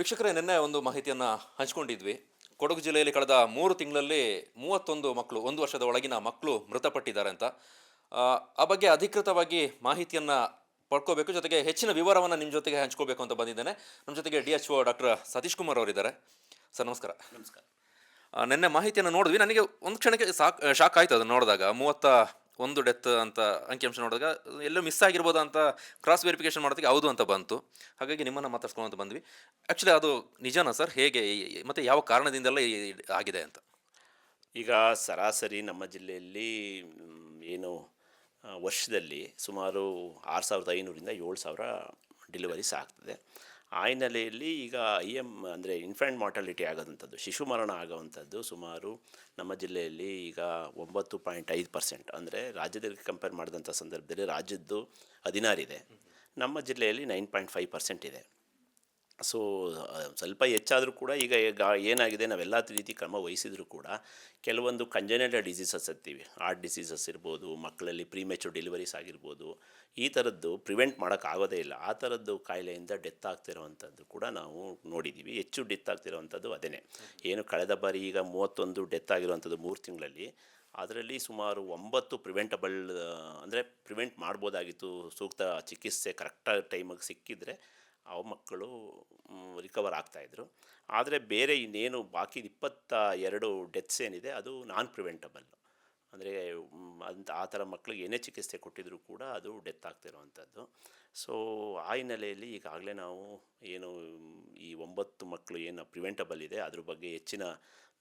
ವೀಕ್ಷಕರೇ ನಿನ್ನೆ ಒಂದು ಮಾಹಿತಿಯನ್ನು ಹಂಚ್ಕೊಂಡಿದ್ವಿ. ಕೊಡಗು ಜಿಲ್ಲೆಯಲ್ಲಿ ಕಳೆದ ಮೂರು ತಿಂಗಳಲ್ಲಿ ಮೂವತ್ತೊಂದು ಮಕ್ಕಳು ಒಂದು ವರ್ಷದ ಒಳಗಿನ ಮಕ್ಕಳು ಮೃತಪಟ್ಟಿದ್ದಾರೆ ಅಂತ. ಆ, ಬಗ್ಗೆ ಅಧಿಕೃತವಾಗಿ ಮಾಹಿತಿಯನ್ನು ಪಡ್ಕೋಬೇಕು. ಜೊತೆಗೆ ಹೆಚ್ಚಿನ ವಿವರವನ್ನು ನಿಮ್ಮ ಜೊತೆಗೆ ಹಂಚ್ಕೋಬೇಕು ಅಂತ ಬಂದಿದ್ದೇನೆ. ನಮ್ಮ ಜೊತೆಗೆ D H O doctor Satish Kumar ಅವರಿದ್ದಾರೆ. ಸರ್ ನಮಸ್ಕಾರ. ನಮಸ್ಕಾರ. ನಿನ್ನೆ ಮಾಹಿತಿಯನ್ನು ನೋಡಿದ್ವಿ. ನನಗೆ ಒಂದು ಕ್ಷಣಕ್ಕೆ ಸಾಕ್ ಶಾಕ್ ಆಯಿತು ಅದನ್ನು ನೋಡಿದಾಗ. ಮೂವತ್ತ ಒಂದು ಡೆತ್ ಅಂತ ಅಂಕಿಅಂಶ ನೋಡಿದಾಗ ಎಲ್ಲೋ ಮಿಸ್ ಆಗಿರ್ಬೋದು ಅಂತ ಕ್ರಾಸ್ ವೆರಿಫಿಕೇಶನ್ ಮಾಡೋದಕ್ಕೆ ಹೌದು ಅಂತ ಬಂತು. ಹಾಗಾಗಿ ನಿಮ್ಮನ್ನು ಮಾತಾಡ್ಸ್ಕೊಂಡು ಬಂದ್ವಿ. ಆ್ಯಕ್ಚುಲಿ ಅದು ನಿಜನಾ ಸರ್ ಹೇಗೆ? ಮತ್ತು ಮತ್ತೆ ಯಾವ ಕಾರಣದಿಂದೆಲ್ಲ ಆಗಿದೆ ಅಂತ? ಈಗ ಸರಾಸರಿ ನಮ್ಮ ಜಿಲ್ಲೆಯಲ್ಲಿ ಏನು ವರ್ಷದಲ್ಲಿ ಸುಮಾರು ಆರು ಸಾವಿರದ ಐನೂರಿಂದ ಏಳು ಸಾವಿರ ಡೆಲಿವರೀಸ್ ಆಗ್ತದೆ. ಆ ಹಿನ್ನೆಲೆಯಲ್ಲಿ ಈಗ ಐ ಎಂ ಅಂದರೆ ಇನ್ಫ್ಯಾಂಟ್ ಮಾರ್ಟಾಲಿಟಿ ಆಗೋದಂಥದ್ದು, ಶಿಶು ಮರಣ ಆಗೋವಂಥದ್ದು ಸುಮಾರು ನಮ್ಮ ಜಿಲ್ಲೆಯಲ್ಲಿ ಈಗ ಒಂಬತ್ತು ಪಾಯಿಂಟ್ ಐದು ಪರ್ಸೆಂಟ್ ಅಂದರೆ ರಾಜ್ಯದಲ್ಲಿ ಕಂಪೇರ್ ಮಾಡಿದಂಥ ಸಂದರ್ಭದಲ್ಲಿ ರಾಜ್ಯದ್ದು ಹದಿನಾರಿದೆ ನಮ್ಮ ಜಿಲ್ಲೆಯಲ್ಲಿ ನೈನ್ ಪಾಯಿಂಟ್ ಫೈವ್ ಪರ್ಸೆಂಟ್ ಇದೆ. ಸೊ ಸ್ವಲ್ಪ ಹೆಚ್ಚಾದರೂ ಕೂಡ ಈಗ ಈಗ ಏನಾಗಿದೆ ನಾವೆಲ್ಲ ರೀತಿ ಕ್ರಮ ವಹಿಸಿದರೂ ಕೂಡ ಕೆಲವೊಂದು ಕಂಜನೇಟ ಡಿಸೀಸಸ್ ಇರ್ತೀವಿ ಹಾರ್ಟ್ ಡಿಸೀಸಸ್ ಇರ್ಬೋದು ಮಕ್ಕಳಲ್ಲಿ ಪ್ರೀಮೆಚೂರ್ ಡೆಲಿವರೀಸ್ ಆಗಿರ್ಬೋದು ಈ ಥರದ್ದು ಪ್ರಿವೆಂಟ್ ಮಾಡೋಕ್ಕಾಗೋದೇ ಇಲ್ಲ. ಆ ಥರದ್ದು ಕಾಯಿಲೆಯಿಂದ ಡೆತ್ ಆಗ್ತಿರೋವಂಥದ್ದು ಕೂಡ ನಾವು ನೋಡಿದ್ದೀವಿ ಹೆಚ್ಚು ಡೆತ್ ಆಗ್ತಿರೋವಂಥದ್ದು ಅದೇ ಏನು ಕಳೆದ ಬಾರಿ ಈಗ ಮೂವತ್ತೊಂದು ಡೆತ್ ಆಗಿರುವಂಥದ್ದು ಮೂರು ತಿಂಗಳಲ್ಲಿ ಅದರಲ್ಲಿ ಸುಮಾರು ಒಂಬತ್ತು ಪ್ರಿವೆಂಟಬಲ್ ಅಂದರೆ ಪ್ರಿವೆಂಟ್ ಮಾಡ್ಬೋದಾಗಿತ್ತು. ಸೂಕ್ತ ಚಿಕಿತ್ಸೆ ಕರೆಕ್ಟಾಗಿ ಟೈಮಿಗೆ ಸಿಕ್ಕಿದ್ರೆ ಅವ ಮಕ್ಕಳು ರಿಕವರ್ ಆಗ್ತಾಯಿದ್ರು ಆದರೆ ಬೇರೆ ಇನ್ನೇನು ಬಾಕಿ ಇಪ್ಪತ್ತ ಎರಡು ಡೆತ್ಸ್ ಏನಿದೆ, ಅದು ನಾನ್ ಪ್ರಿವೆಂಟಬಲ್ ಅಂದರೆ ಅಂತ ಆ ಥರ ಮಕ್ಕಳಿಗೆ ಏನೇ ಚಿಕಿತ್ಸೆ ಕೊಟ್ಟಿದ್ರೂ ಕೂಡ ಅದು ಡೆತ್ ಆಗ್ತಿರೋವಂಥದ್ದು ಸೊ ಆ ಹಿನ್ನೆಲೆಯಲ್ಲಿ ಈಗಾಗಲೇ ನಾವು ಏನು, ಈ ಒಂಬತ್ತು ಮಕ್ಕಳು ಏನು ಪ್ರಿವೆಂಟಬಲ್ ಇದೆ, ಅದ್ರ ಬಗ್ಗೆ ಹೆಚ್ಚಿನ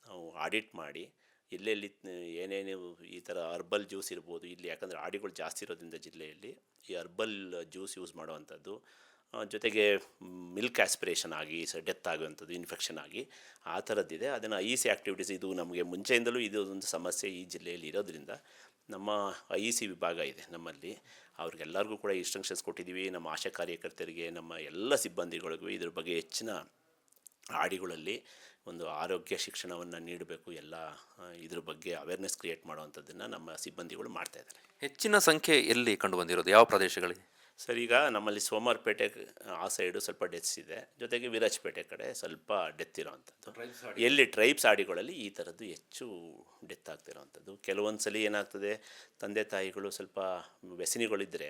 ನಾವು ಆಡಿಟ್ ಮಾಡಿ, ಎಲ್ಲೆಲ್ಲಿ, ಏನೇನು ಈ ಥರ ಹರ್ಬಲ್ ಜ್ಯೂಸ್ ಇರ್ಬೋದು, ಇಲ್ಲಿ ಯಾಕಂದರೆ ಆಡಿಗಳು ಜಾಸ್ತಿ ಇರೋದ್ರಿಂದ ಜಿಲ್ಲೆಯಲ್ಲಿ ಈ ಹರ್ಬಲ್ ಜ್ಯೂಸ್ ಯೂಸ್ ಮಾಡುವಂಥದ್ದು ಜೊತೆಗೆ ಮಿಲ್ಕ್ ಆಸ್ಪಿರೇಷನ್ ಆಗಿ, ಸ, ಡೆತ್ ಆಗುವಂಥದ್ದು, ಇನ್ಫೆಕ್ಷನ್ ಆಗಿ ಆ ಥರದ್ದಿದೆ. ಅದನ್ನು ಐ ಸಿ ಆ್ಯಕ್ಟಿವಿಟೀಸ್ ಇದು ನಮಗೆ ಮುಂಚೆಯಿಂದಲೂ ಇದು ಒಂದು ಸಮಸ್ಯೆ ಈ ಜಿಲ್ಲೆಯಲ್ಲಿ ಇರೋದ್ರಿಂದ ನಮ್ಮ ಐ ಸಿ ವಿಭಾಗ ಇದೆ ನಮ್ಮಲ್ಲಿ. ಅವ್ರಿಗೆಲ್ಲರಿಗೂ ಕೂಡ ಇನ್ಸ್ಟ್ರಕ್ಷನ್ಸ್ ಕೊಟ್ಟಿದ್ದೀವಿ. ನಮ್ಮ ಆಶಾ ಕಾರ್ಯಕರ್ತರಿಗೆ, ನಮ್ಮ ಎಲ್ಲ ಸಿಬ್ಬಂದಿಗಳಿಗೂ ಇದ್ರ ಬಗ್ಗೆ ಹೆಚ್ಚಿನ ಆಡಿಗಳಲ್ಲಿ ಒಂದು ಆರೋಗ್ಯ ಶಿಕ್ಷಣವನ್ನು ನೀಡಬೇಕು, ಎಲ್ಲ ಇದ್ರ ಬಗ್ಗೆ ಅವೇರ್ನೆಸ್ ಕ್ರಿಯೇಟ್ ಮಾಡುವಂಥದ್ದನ್ನು ನಮ್ಮ ಸಿಬ್ಬಂದಿಗಳು ಮಾಡ್ತಾಯಿದ್ದಾರೆ ಹೆಚ್ಚಿನ ಸಂಖ್ಯೆ ಎಲ್ಲಿ ಕಂಡು ಬಂದಿರೋದು ಯಾವ ಪ್ರದೇಶಗಳಿಗೆ? ಸರ್ ಈಗ ನಮ್ಮಲ್ಲಿ ಸೋಮವಾರಪೇಟೆ ಆ ಸೈಡು ಸ್ವಲ್ಪ ಡೆತ್ಸ್ ಇದೆ. ಜೊತೆಗೆ ವಿರಾಜಪೇಟೆ ಕಡೆ ಸ್ವಲ್ಪ ಡೆತ್ ಇರೋವಂಥದ್ದು. ಎಲ್ಲಿ ಟ್ರೈಬ್ಸ್ ಆಡಿಗಳಲ್ಲಿ ಈ ಥರದ್ದು ಹೆಚ್ಚು ಡೆತ್ ಆಗ್ತಿರೋವಂಥದ್ದು. ಕೆಲವೊಂದು ಸಲ ಏನಾಗ್ತದೆ ತಂದೆ ತಾಯಿಗಳು ಸ್ವಲ್ಪ ವ್ಯಸನಿಗಳಿದ್ದರೆ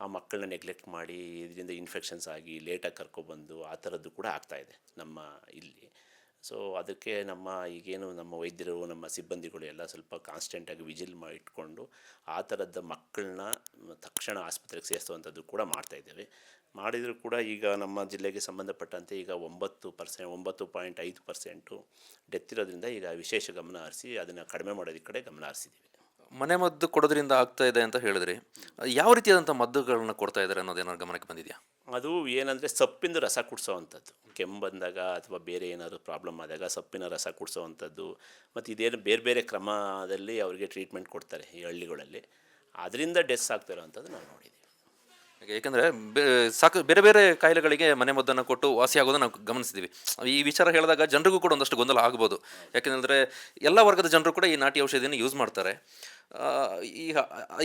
ಆ ಮಕ್ಕಳನ್ನ ನೆಗ್ಲೆಕ್ಟ್ ಮಾಡಿ ಇದರಿಂದ ಇನ್ಫೆಕ್ಷನ್ಸ್ ಆಗಿ ಲೇಟಾಗಿ ಕರ್ಕೊಬಂದು ಆ ಥರದ್ದು ಕೂಡ ಆಗ್ತಾಯಿದೆ ನಮ್ಮ ಇಲ್ಲಿ. ಸೊ ಅದಕ್ಕೆ ನಮ್ಮ ಈಗೇನು ನಮ್ಮ ವೈದ್ಯರು, ನಮ್ಮ ಸಿಬ್ಬಂದಿಗಳು ಎಲ್ಲ ಸ್ವಲ್ಪ ಕಾನ್ಸ್ಟೆಂಟಾಗಿ ವಿಜಿಲ್ ಮಾಡಿ ಇಟ್ಕೊಂಡು ಆ ಥರದ ಮಕ್ಕಳನ್ನ ತಕ್ಷಣ ಆಸ್ಪತ್ರೆಗೆ ಸೇರಿಸುವಂಥದ್ದು ಕೂಡ ಮಾಡ್ತಾಯಿದ್ದೇವೆ ಮಾಡಿದರೂ ಕೂಡ ಈಗ ನಮ್ಮ ಜಿಲ್ಲೆಗೆ ಸಂಬಂಧಪಟ್ಟಂತೆ ಈಗ ಒಂಬತ್ತು ಪರ್ಸೆಂಟ್ ಒಂಬತ್ತು ಪಾಯಿಂಟ್ ಐದು ಪರ್ಸೆಂಟು ಡೆತ್ ಇರೋದ್ರಿಂದ ಈಗ ವಿಶೇಷ ಗಮನ ಹರಿಸಿ ಅದನ್ನು ಕಡಿಮೆ ಮಾಡೋದಕ್ಕೆ ಕಡೆ ಗಮನ ಹರಿಸಿದ್ದೀವಿ. ಮನೆ ಮದ್ದು ಕೊಡೋದ್ರಿಂದ ಆಗ್ತಾ ಇದೆ ಅಂತ ಹೇಳಿದ್ರಿ. ಯಾವ ರೀತಿಯಾದಂಥ ಮದ್ದುಗಳನ್ನ ಕೊಡ್ತಾ ಇದ್ದಾರೆ ಅನ್ನೋದೇನಾದ್ರು ಗಮನಕ್ಕೆ ಬಂದಿದೆಯಾ? ಅದು ಏನಂದರೆ ಸೊಪ್ಪಿಂದ ರಸ ಕುಡಿಸೋವಂಥದ್ದು. ಬಂದಾಗ ಅಥವಾ ಬೇರೆ ಏನಾದರೂ ಪ್ರಾಬ್ಲಮ್ ಆದಾಗ ಸೊಪ್ಪಿನ ರಸ ಕುಡಿಸೋವಂಥದ್ದು. ಮತ್ತು ಇದೇನು ಬೇರೆ ಬೇರೆ ಕ್ರಮದಲ್ಲಿ ಅವರಿಗೆ ಟ್ರೀಟ್ಮೆಂಟ್ ಕೊಡ್ತಾರೆ ಈ ಹಳ್ಳಿಗಳಲ್ಲಿ. ಅದರಿಂದ ಡೆಸ್ ಆಗ್ತಿರೋವಂಥದ್ದು ನಾವು ನೋಡಿದ್ದೀವಿ. ಏಕೆಂದರೆ ಸಾಕು ಬೇರೆ ಬೇರೆ ಕಾಯಿಲೆಗಳಿಗೆ ಮನೆ ಮದ್ದನ್ನು ಕೊಟ್ಟು ವಾಸಿ ಆಗೋದನ್ನು ನಾವು ಗಮನಿಸಿದ್ದೀವಿ ಈ ವಿಚಾರ ಹೇಳಿದಾಗ ಜನರಿಗೂ ಕೂಡ ಒಂದಷ್ಟು ಗೊಂದಲ ಆಗ್ಬೋದು. ಯಾಕೆಂದರೆ ಎಲ್ಲ ವರ್ಗದ ಜನರು ಕೂಡ ಈ ನಾಟಿ ಔಷಧಿಯನ್ನು ಯೂಸ್ ಮಾಡ್ತಾರೆ. ಈ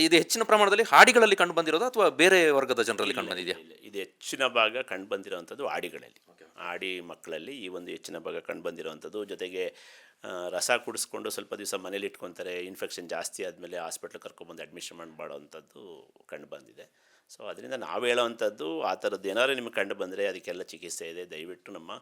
ಇದು ಹೆಚ್ಚಿನ ಪ್ರಮಾಣದಲ್ಲಿ ಹಾಡಿಗಳಲ್ಲಿ ಕಂಡು ಬಂದಿರೋದು ಅಥವಾ ಬೇರೆ ವರ್ಗದ ಜನರಲ್ಲಿ ಕಂಡು ಬಂದಿದೆಯಾ? ಇದು ಹೆಚ್ಚಿನ ಭಾಗ ಕಂಡು ಬಂದಿರೋವಂಥದ್ದು ಹಾಡಿಗಳಲ್ಲಿ. ಹಾಡಿ ಮಕ್ಕಳಲ್ಲಿ ಈ ಒಂದು ಹೆಚ್ಚಿನ ಭಾಗ ಕಂಡು ಬಂದಿರೋವಂಥದ್ದು. ಜೊತೆಗೆ ರಸ ಕುಡಿಸ್ಕೊಂಡು ಸ್ವಲ್ಪ ದಿವಸ ಮನೇಲಿ ಇಟ್ಕೊತಾರೆ. ಇನ್ಫೆಕ್ಷನ್ ಜಾಸ್ತಿ ಆದಮೇಲೆ ಹಾಸ್ಪಿಟ್ಲ್ ಕರ್ಕೊಂಬಂದು ಅಡ್ಮಿಷನ್ ಮಾಡಿ ಮಾಡೋವಂಥದ್ದು ಕಂಡು ಬಂದಿದೆ. ಸೊ ಅದರಿಂದ ನಾವು ಹೇಳೋವಂಥದ್ದು ಆ ಥರದ್ದು ಏನಾದರೂ ನಿಮಗೆ ಕಂಡು ಬಂದರೆ ಅದಕ್ಕೆಲ್ಲ ಚಿಕಿತ್ಸೆ ಇದೆ. ದಯವಿಟ್ಟು ನಮ್ಮ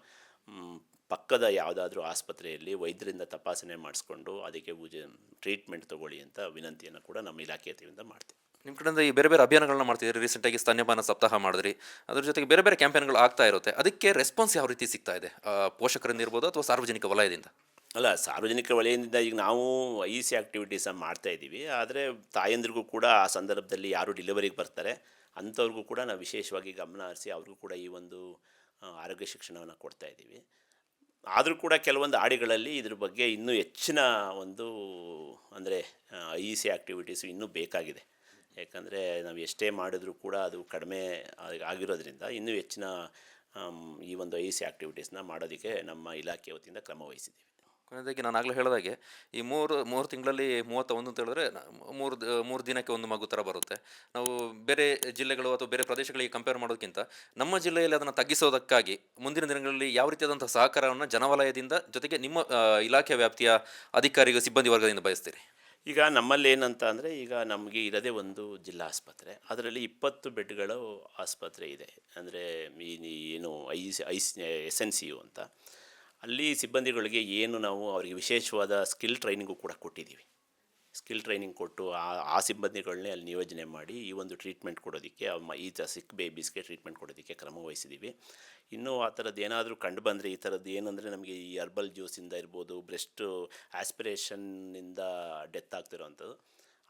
ಪಕ್ಕದ ಯಾವುದಾದ್ರೂ ಆಸ್ಪತ್ರೆಯಲ್ಲಿ ವೈದ್ಯರಿಂದ ತಪಾಸಣೆ ಮಾಡಿಸ್ಕೊಂಡು ಅದಕ್ಕೆ ಪೂಜೆ, ಟ್ರೀಟ್ಮೆಂಟ್ ತೊಗೊಳ್ಳಿ ಅಂತ ವಿನಂತಿಯನ್ನು ಕೂಡ ನಮ್ಮ ಇಲಾಖೆ ಮಾಡ್ತೀವಿ. ನಿಮ್ಮ ಕಡೆಯಿಂದ ಈ ಬೇರೆ ಬೇರೆ ಅಭಿಯಾನಗಳನ್ನ ಮಾಡ್ತಿದ್ದೀರಿ. ರೀಸೆಂಟಾಗಿ ಸ್ತನ್ಯಪಾನ ಸಪ್ತಾಹ ಮಾಡಿದ್ರಿ. ಅದ್ರ ಜೊತೆಗೆ ಬೇರೆ ಬೇರೆ ಕ್ಯಾಂಪೇನ್ಗಳು ಆಗ್ತಾ ಇರುತ್ತೆ. ಅದಕ್ಕೆ ರೆಸ್ಪಾನ್ಸ್ ಯಾವ ರೀತಿ ಸಿಗ್ತಾ ಇದೆ? ಪೋಷಕರಿಂದ ಇರ್ಬೋದು ಅಥವಾ ಸಾರ್ವಜನಿಕ ವಲಯದಿಂದ? ಅಲ್ಲ, ಸಾರ್ವಜನಿಕ ವಲಯದಿಂದ ಈಗ ನಾವು ಐ ಸಿ ಆ್ಯಕ್ಟಿವಿಟೀಸನ್ನು ಮಾಡ್ತಾ ಇದ್ದೀವಿ. ಆದರೆ ತಾಯಂದ್ರಿಗೂ ಕೂಡ ಆ ಸಂದರ್ಭದಲ್ಲಿ ಯಾರು ಡೆಲಿವರಿಗೆ ಬರ್ತಾರೆ, ಅಂಥವ್ರಿಗೂ ಕೂಡ ನಾವು ವಿಶೇಷವಾಗಿ ಗಮನ ಹರಿಸಿ ಅವ್ರಿಗೂ ಕೂಡ ಈ ಒಂದು ಆರೋಗ್ಯ ಶಿಕ್ಷಣವನ್ನು ಕೊಡ್ತಾ ಇದ್ದೀವಿ. ಆದರೂ ಕೂಡ ಕೆಲವೊಂದು ಆಡಿಗಳಲ್ಲಿ ಇದ್ರ ಬಗ್ಗೆ ಇನ್ನೂ ಹೆಚ್ಚಿನ ಒಂದು, ಅಂದರೆ ಐ ಸಿ ಆ್ಯಕ್ಟಿವಿಟೀಸು ಇನ್ನೂ ಬೇಕಾಗಿದೆ. ಯಾಕಂದರೆ ನಾವು ಎಷ್ಟೇ ಮಾಡಿದರೂ ಕೂಡ ಅದು ಕಡಿಮೆ ಆಗ್- ಆಗಿರೋದ್ರಿಂದ ಇನ್ನೂ ಹೆಚ್ಚಿನ ಈ ಒಂದು ಐ ಸಿ ಆ್ಯಕ್ಟಿವಿಟೀಸ್ನ ಮಾಡೋದಕ್ಕೆ ನಮ್ಮ ಇಲಾಖೆ ವತಿಯಿಂದ ಕ್ರಮ ವಹಿಸಿದ್ದೀವಿ. ಕೊನೆಯದಾಗಿ ನಾನು ಆಗಲೇ ಹೇಳಿದಾಗೆ, ಈ ಮೂರು ಮೂರು ತಿಂಗಳಲ್ಲಿ ಮೂವತ್ತ ಒಂದು ಅಂತ ಹೇಳಿದ್ರೆ ಮೂರು ಮೂರು ದಿನಕ್ಕೆ ಒಂದು ಮಗು ಥರ ಬರುತ್ತೆ. ನಾವು ಬೇರೆ ಜಿಲ್ಲೆಗಳು ಅಥವಾ ಬೇರೆ ಪ್ರದೇಶಗಳಿಗೆ ಕಂಪೇರ್ ಮಾಡೋದಕ್ಕಿಂತ ನಮ್ಮ ಜಿಲ್ಲೆಯಲ್ಲಿ ಅದನ್ನು ತಗ್ಗಿಸೋದಕ್ಕಾಗಿ ಮುಂದಿನ ದಿನಗಳಲ್ಲಿ ಯಾವ ರೀತಿಯಾದಂಥ ಸಹಕಾರವನ್ನು ಜನವಲಯದಿಂದ ಜೊತೆಗೆ ನಿಮ್ಮ ಇಲಾಖೆ ವ್ಯಾಪ್ತಿಯ ಅಧಿಕಾರಿಗಳು ಸಿಬ್ಬಂದಿ ವರ್ಗದಿಂದ ಬಯಸ್ತೀರಿ? ಈಗ ನಮ್ಮಲ್ಲಿ ಏನಂತ ಅಂದರೆ, ಈಗ ನಮಗೆ ಇರೋದೇ ಒಂದು ಜಿಲ್ಲಾ ಆಸ್ಪತ್ರೆ. ಅದರಲ್ಲಿ ಇಪ್ಪತ್ತು ಬೆಡ್ಗಳು ಆಸ್ಪತ್ರೆ ಇದೆ. ಅಂದರೆ ಏನು I C, I S N C U ಅಂತ. ಅಲ್ಲಿ ಸಿಬ್ಬಂದಿಗಳಿಗೆ ಏನು ನಾವು ಅವರಿಗೆ ವಿಶೇಷವಾದ ಸ್ಕಿಲ್ ಟ್ರೈನಿಂಗು ಕೂಡ ಕೊಟ್ಟಿದ್ದೀವಿ. ಸ್ಕಿಲ್ ಟ್ರೈನಿಂಗ್ ಕೊಟ್ಟು ಆ ಆ ಸಿಬ್ಬಂದಿಗಳನ್ನೇ ಅಲ್ಲಿ ನಿಯೋಜನೆ ಮಾಡಿ ಈ ಒಂದು ಟ್ರೀಟ್ಮೆಂಟ್ ಕೊಡೋದಕ್ಕೆ ಈ ಥರ ಸಿಕ್ ಬೇಬೀಸ್ಗೆ ಟ್ರೀಟ್ಮೆಂಟ್ ಕೊಡೋದಕ್ಕೆ ಕ್ರಮ ವಹಿಸಿದ್ದೀವಿ. ಇನ್ನೂ ಆ ಥರದ್ದು ಏನಾದರೂ ಕಂಡು ಬಂದರೆ ಈ ಥರದ್ದು ಏನಂದರೆ ನಮಗೆ ಈ ಅರ್ಬಲ್ ಜ್ಯೂಸಿಂದ ಇರ್ಬೋದು, ಬ್ರೆಸ್ಟು ಆಸ್ಪಿರೇಷನ್ನಿಂದ ಡೆತ್ ಆಗ್ತಿರೋವಂಥದ್ದು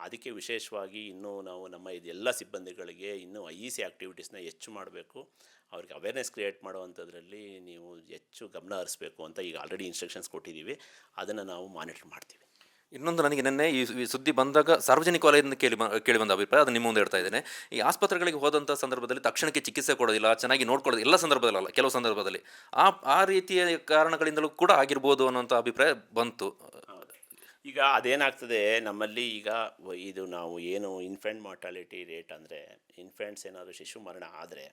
ಅದಕ್ಕೆ ವಿಶೇಷವಾಗಿ ಇನ್ನೂ ನಾವು ನಮ್ಮ ಇದೆಲ್ಲ ಸಿಬ್ಬಂದಿಗಳಿಗೆ ಇನ್ನೂ ಐ ಇ ಸಿ ಆ್ಯಕ್ಟಿವಿಟೀಸ್ನ ಹೆಚ್ಚು ಮಾಡಬೇಕು. ಅವ್ರಿಗೆ ಅವೇರ್ನೆಸ್ ಕ್ರಿಯೇಟ್ ಮಾಡುವಂಥದ್ರಲ್ಲಿ ನೀವು ಹೆಚ್ಚು ಗಮನ ಹರಿಸ್ಬೇಕು ಅಂತ ಈಗ ಆಲ್ರೆಡಿ ಇನ್ಸ್ಟ್ರಕ್ಷನ್ಸ್ ಕೊಟ್ಟಿದ್ದೀವಿ. ಅದನ್ನು ನಾವು ಮಾನಿಟರ್ ಮಾಡ್ತೀವಿ. ಇನ್ನೊಂದು ನನಗೆ ನಿನ್ನೆ ಈ ಸುದ್ದಿ ಬಂದಾಗ ಸಾರ್ವಜನಿಕ ವಲಯದಿಂದ ಕೇಳಿ ಕೇಳಿ ಬಂದ ಅಭಿಪ್ರಾಯ ಅದನ್ನು ನಿಮ್ಮ ಮುಂದೆ ಹೇಳ್ತಾ ಇದ್ದೇನೆ. ಈ ಆಸ್ಪತ್ರೆಗಳಿಗೆ ಹೋದಂಥ ಸಂದರ್ಭದಲ್ಲಿ ತಕ್ಷಣಕ್ಕೆ ಚಿಕಿತ್ಸೆ ಕೊಡೋದಿಲ್ಲ, ಚೆನ್ನಾಗಿ ನೋಡ್ಕೊಳ್ಳೋದು ಎಲ್ಲ ಸಂದರ್ಭದಲ್ಲ, ಕೆಲವು ಸಂದರ್ಭದಲ್ಲಿ. ಆ ಆ ರೀತಿಯ ಕಾರಣಗಳಿಂದಲೂ ಕೂಡ ಆಗಿರ್ಬೋದು ಅನ್ನೋಂಥ ಅಭಿಪ್ರಾಯ ಬಂತು. ಈಗ ಅದೇನಾಗ್ತದೆ, ನಮ್ಮಲ್ಲಿ ಈಗ ಇದು ನಾವು ಏನು ಇನ್ಫೆಂಟ್ ಮಾರ್ಟಾಲಿಟಿ ರೇಟ್ ಅಂದರೆ ಇನ್ಫೆಂಟ್ಸ್ ಏನಾದರೂ ಶಿಶು ಮರಣ ಆದರೆ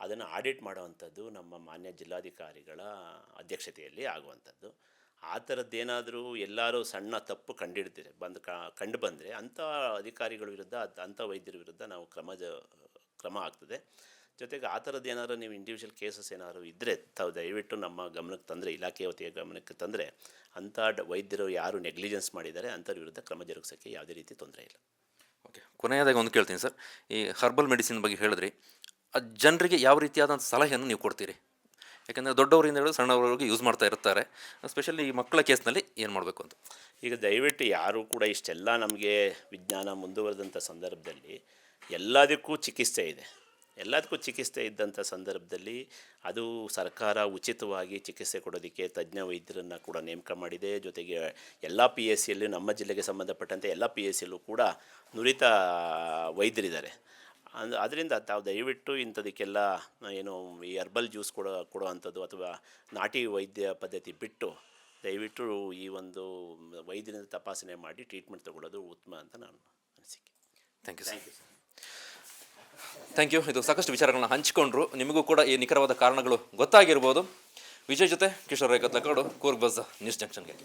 ಅದನ್ನು ಆಡಿಟ್ ಮಾಡುವಂಥದ್ದು ನಮ್ಮ ಮಾನ್ಯ ಜಿಲ್ಲಾಧಿಕಾರಿಗಳ ಅಧ್ಯಕ್ಷತೆಯಲ್ಲಿ ಆಗುವಂಥದ್ದು. ಆ ಥರದ್ದೇನಾದರೂ ಎಲ್ಲರೂ ಸಣ್ಣ ತಪ್ಪು ಕಂಡಿಡ್ತೀರಿ, ಬಂದು ಕಂಡು ಬಂದರೆ ಅಂಥ ಅಧಿಕಾರಿಗಳ ವಿರುದ್ಧ, ಅಂಥ ವೈದ್ಯರ ವಿರುದ್ಧ ನಾವು ಕ್ರಮ ಕ್ರಮ ಆಗ್ತದೆ. ಜೊತೆಗೆ ಆ ಥರದ್ದು ಏನಾದರೂ ನೀವು ಇಂಡಿವಿಜುವಲ್ ಕೇಸಸ್ ಏನಾದರೂ ಇದ್ದರೆ ತಾವು ದಯವಿಟ್ಟು ನಮ್ಮ ಗಮನಕ್ಕೆ ತಂದರೆ ಇಲಾಖೆಯ ವತಿಯ ಗಮನಕ್ಕೆ ತಂದರೆ ಅಂಥ ವೈದ್ಯರು ಯಾರು ನೆಗ್ಲಿಜೆನ್ಸ್ ಮಾಡಿದ್ದಾರೆ ಅಂಥವ್ರ ವಿರುದ್ಧ ಕ್ರಮ ಜರುಗಿಸೋಕ್ಕೆ ಯಾವುದೇ ರೀತಿ ತೊಂದರೆ ಇಲ್ಲ. ಓಕೆ ಕೊನೆಯದಾಗಿ ಒಂದು ಕೇಳ್ತೀನಿ ಸರ್. ಈ ಹರ್ಬಲ್ ಮೆಡಿಸಿನ್ ಬಗ್ಗೆ ಹೇಳಿದ್ರಿ. ಜನರಿಗೆ ಯಾವ ರೀತಿಯಾದಂಥ ಸಲಹೆಯನ್ನು ನೀವು ಕೊಡ್ತೀರಿ? ಯಾಕೆಂದರೆ ದೊಡ್ಡವರಿಂದ ಹಿಡಿದು ಸಣ್ಣವರವರೆಗೂ ಯೂಸ್ ಮಾಡ್ತಾ ಇರ್ತಾರೆ. ಸ್ಪೆಷಲಿ ಈ ಮಕ್ಕಳ ಕೇಸ್ನಲ್ಲಿ ಏನು ಮಾಡಬೇಕು ಅಂತ? ಈಗ ದಯವಿಟ್ಟು ಯಾರೂ ಕೂಡ ಇಷ್ಟೆಲ್ಲ ನಮಗೆ ವಿಜ್ಞಾನ ಮುಂದುವರೆದಂಥ ಸಂದರ್ಭದಲ್ಲಿ ಎಲ್ಲದಕ್ಕೂ ಚಿಕಿತ್ಸೆ ಇದೆ. ಎಲ್ಲದಕ್ಕೂ ಚಿಕಿತ್ಸೆ ಇದ್ದಂಥ ಸಂದರ್ಭದಲ್ಲಿ ಅದು ಸರ್ಕಾರ ಉಚಿತವಾಗಿ ಚಿಕಿತ್ಸೆ ಕೊಡೋದಕ್ಕೆ ತಜ್ಞ ವೈದ್ಯರನ್ನು ಕೂಡ ನೇಮಕ ಮಾಡಿದೆ. ಜೊತೆಗೆ ಎಲ್ಲ ಪಿ ಎಸ್ ಸಿಯಲ್ಲಿ ನಮ್ಮ ಜಿಲ್ಲೆಗೆ ಸಂಬಂಧಪಟ್ಟಂತೆ ಎಲ್ಲ ಪಿ ಎಸ್ ಸಿಯಲ್ಲೂ ಕೂಡ ನುರಿತ ವೈದ್ಯರಿದ್ದಾರೆ. ಅಂದ್ ಅದರಿಂದ ತಾವು ದಯವಿಟ್ಟು ಇಂಥದಕ್ಕೆಲ್ಲ ಏನು ಈ ಹರ್ಬಲ್ ಜ್ಯೂಸ್ ಕೊಡೋ ಕೊಡುವಂಥದ್ದು ಅಥವಾ ನಾಟಿ ವೈದ್ಯ ಪದ್ಧತಿ ಬಿಟ್ಟು ದಯವಿಟ್ಟು ಈ ಒಂದು ವೈದ್ಯರಿಂದ ತಪಾಸಣೆ ಮಾಡಿ ಟ್ರೀಟ್ಮೆಂಟ್ ತಗೊಳ್ಳೋದು ಉತ್ತಮ ಅಂತ ನಾನು ಅನಿಸಿಕೆ. Thank you thank you sir thank you ಇದು ಸಾಕಷ್ಟು ವಿಚಾರಗಳನ್ನ ಹಂಚಿಕೊಂಡ್ರು. ನಿಮಗೂ ಕೂಡ ಈ ನಿಖರವಾದ ಕಾರಣಗಳು ಗೊತ್ತಾಗಿರ್ಬೋದು. ವಿಜಯ್ ಜೊತೆ ಕಿಶೋರ್ ರೇಖತ್ಲಕಾಡು ಕೂರ್ಗ್ ಬಸ್ ನ್ಯೂಸ್ ಜಂಕ್ಷನ್ಗೆ.